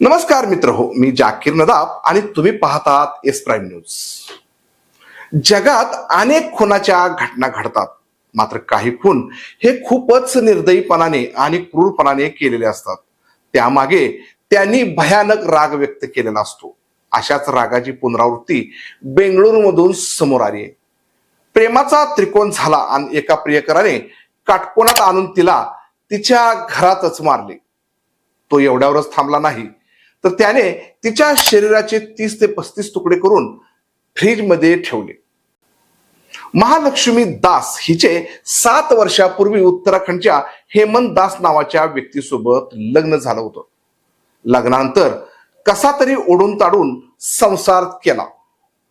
नमस्कार मित्र हो मी जाकीर नदाब आणि तुम्ही पाहतात एस प्राईम न्यूज जगात अनेक खुनाच्या घटना घडतात. मात्र काही खून हे खूपच निर्दयीपणाने आणि क्रूरपणाने केलेले असतात. त्यामागे त्यांनी भयानक राग व्यक्त केलेला असतो. अशाच रागाची पुनरावृत्ती बेंगळुरूमधून समोर आली आहे. प्रेमाचा त्रिकोण झाला आणि एका प्रियकराने काटकोनात आणून तिला तिच्या घरातच मारले. तो एवढ्यावरच थांबला नाही. तर त्याने तिच्या शरीराचे तीस ते पस्तीस तुकडे करून फ्रीजमध्ये ठेवले. महालक्ष्मी दास हिचे सात वर्षापूर्वी उत्तराखंडच्या हेमंत दास नावाच्या व्यक्तीसोबत लग्न झालं होतं. लग्नानंतर कसा तरी ओढून ताडून संसार केला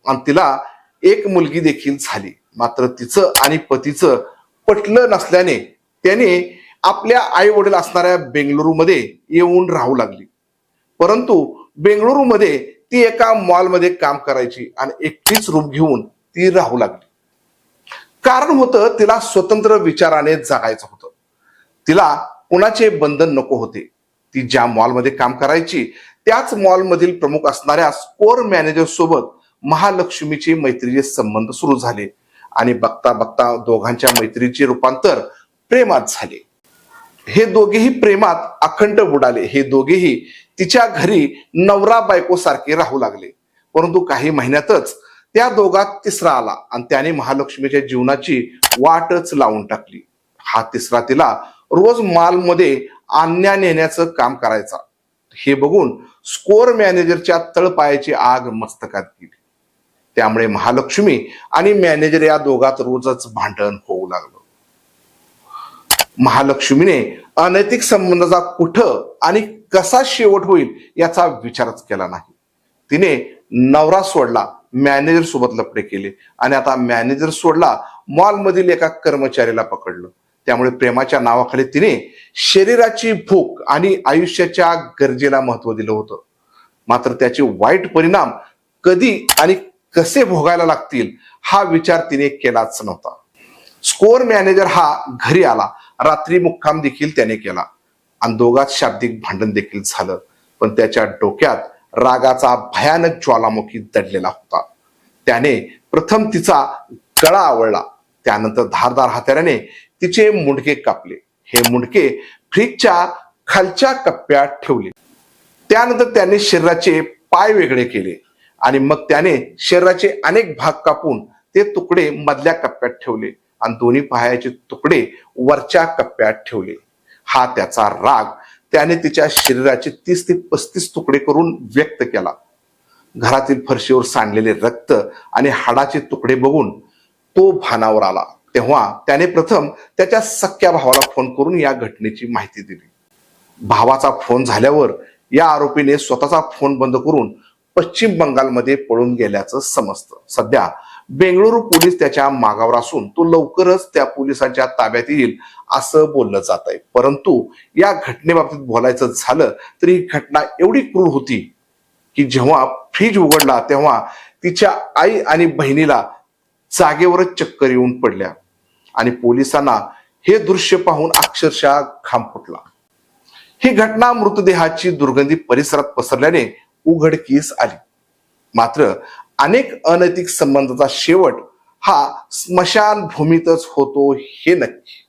आणि तिला एक मुलगी देखील झाली. मात्र तिचं आणि पतीचं पटलं नसल्याने त्याने आपल्या आई वडील असणाऱ्या बेंगलुरूमध्ये येऊन राहू लागली. परंतु बेंगळुरूमध्ये ती एका मॉलमध्ये काम करायची आणि एकटीच रूप घेऊन ती राहू लागली. कारण होतं तिला स्वतंत्र विचाराने जगायचं होतं. तिला कुणाचे बंधन नको होते. ती ज्या मॉलमध्ये काम करायची त्याच मॉलमधील प्रमुख असणाऱ्या स्कोर मॅनेजर सोबत महालक्ष्मीचे मैत्रीचे संबंध सुरू झाले आणि बघता बघता दोघांच्या मैत्रीचे रूपांतर प्रेमात झाले. हे दोघेही प्रेमात अखंड बुडाले. हे दोघेही तिच्या घरी नवरा बायको सारखे राहू लागले. परंतु काही महिन्यातच त्या दोघात तिसरा आला आणि त्याने महालक्ष्मीच्या जीवनाची वाटच लावून टाकली. हा तिसरा तिला रोज मालमध्ये आणण्या नेण्याचं काम करायचा. हे बघून स्कोर मॅनेजरच्या तळपायाची आग मस्तकात गेली. त्यामुळे महालक्ष्मी आणि मॅनेजर या दोघात रोजच भांडण होऊ लागलं. महालक्ष्मीने अनैतिक संबंधाचा कुठं आणि कसा शेवट होईल याचा विचारच केला नाही. तिने नवरा सोडला मॅनेजर सोबत लपडे केले आणि आता मॅनेजर सोडला मॉलमधील एका कर्मचारीला पकडलं. त्यामुळे प्रेमाच्या नावाखाली तिने शरीराची भूक आणि आयुष्याच्या गरजेला महत्त्व दिलं होतं. मात्र त्याचे वाईट परिणाम कधी आणि कसे भोगायला लागतील हा विचार तिने केलाच नव्हता. स्कोर मॅनेजर हा घरी आला. रात्री मुक्काम देखील त्याने केला. आणि दोघात शाब्दिक भांडण देखील झालं. पण त्याच्या डोक्यात रागाचा भयानक ज्वालामुखी दडलेला होता. त्याने प्रथम तिचा गळा आवळला. त्यानंतर धारदार हाताऱ्याने तिचे मुंडके कापले. हे मुंडके फ्रीजच्या खालच्या कप्प्यात ठेवले. त्यानंतर त्याने शरीराचे पाय वेगळे केले. आणि मग त्याने शरीराचे अनेक भाग कापून ते तुकडे मधल्या कप्प्यात ठेवले. आणि दोन्ही पायाचे तुकडे वरच्या कप्प्यात ठेवले. हा त्याचा राग त्याने तिच्या शरीराचे तीस ते पस्तीस तुकडे करून व्यक्त केला. घरातील फरशीवर सांडलेले रक्त आणि हाडाचे तुकडे बघून तो भानावर आला. तेव्हा त्याने प्रथम त्याच्या सख्या भावाला फोन करून या घटनेची माहिती दिली. भावाचा फोन झाल्यावर या आरोपीने स्वतःचा फोन बंद करून पश्चिम बंगालमध्ये पळून गेल्याचं समजतं. सध्या बेंगळुरू पोलीस त्याच्या मागावर असून तो लवकरच त्या पोलिसांच्या ताब्यात येईल असं बोललं जात आहे. परंतु या घटनेबाबतीत बोलायचं झालं तर ही घटना एवढी क्रूर होती की जेव्हा फ्रीज उघडला तेव्हा तिच्या आई आणि बहिणीला जागेवरच चक्कर येऊन पडल्या आणि पोलिसांना हे दृश्य पाहून अक्षरशः घाम फुटला. ही घटना मृतदेहाची दुर्गंधी परिसरात पसरल्याने उघडकीस आली. मात्र अनेक अनैतिक संबंधाचा शेवट हा स्मशान भूमीतच होतो हे नक्की.